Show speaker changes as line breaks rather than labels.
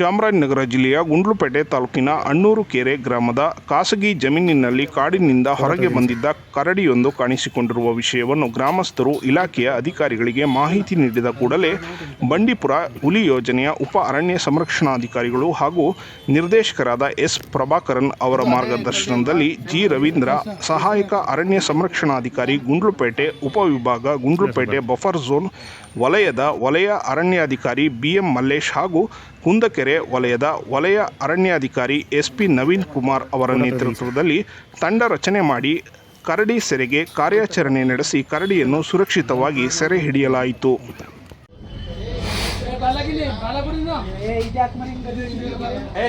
ಚಾಮರಾಜನಗರ ಜಿಲ್ಲೆಯ ಗುಂಡ್ಲುಪೇಟೆ ತಾಲೂಕಿನ ಅಣ್ಣೂರು ಕೆರೆ ಗ್ರಾಮದ ಖಾಸಗಿ ಜಮೀನಿನಲ್ಲಿ ಕಾಡಿನಿಂದ ಹೊರಗೆ ಬಂದಿದ್ದ ಕರಡಿಯೊಂದು ಕಾಣಿಸಿಕೊಂಡಿರುವ ವಿಷಯವನ್ನು ಗ್ರಾಮಸ್ಥರು ಇಲಾಖೆಯ ಅಧಿಕಾರಿಗಳಿಗೆ ಮಾಹಿತಿ ನೀಡಿದ ಕೂಡಲೇ ಬಂಡೀಪುರ ಹುಲಿ ಯೋಜನೆಯ ಉಪ ಅರಣ್ಯ ಸಂರಕ್ಷಣಾಧಿಕಾರಿಗಳು ಹಾಗೂ ನಿರ್ದೇಶಕರಾದ ಎಸ್ ಪ್ರಭಾಕರನ್ ಅವರ ಮಾರ್ಗದರ್ಶನದಲ್ಲಿ ಜಿ ರವೀಂದ್ರ, ಸಹಾಯಕ ಅರಣ್ಯ ಸಂರಕ್ಷಣಾಧಿಕಾರಿ ಗುಂಡ್ಲುಪೇಟೆ ಉಪವಿಭಾಗ ಗುಂಡ್ಲುಪೇಟೆ ಬಫರ್ ಝೋನ್, ವಲಯದ ವಲಯ ಅರಣ್ಯಾಧಿಕಾರಿ ಬಿಎಂ ಮಲ್ಲೇಶ್ ಹಾಗೂ ಕುಂದಕೆರೆ ವಲಯದ ವಲಯ ಅರಣ್ಯಾಧಿಕಾರಿ ಎಸ್ ಪಿ ನವೀನ್ ಕುಮಾರ್ ಅವರ ನೇತೃತ್ವದಲ್ಲಿ ತಂಡ ರಚನೆ ಮಾಡಿ ಕರಡಿ ಸೆರೆಗೆ ಕಾರ್ಯಾಚರಣೆ ನಡೆಸಿ ಕರಡಿಯನ್ನು ಸುರಕ್ಷಿತವಾಗಿ ಸೆರೆ ಹಿಡಿಯಲಾಯಿತು.
ಏ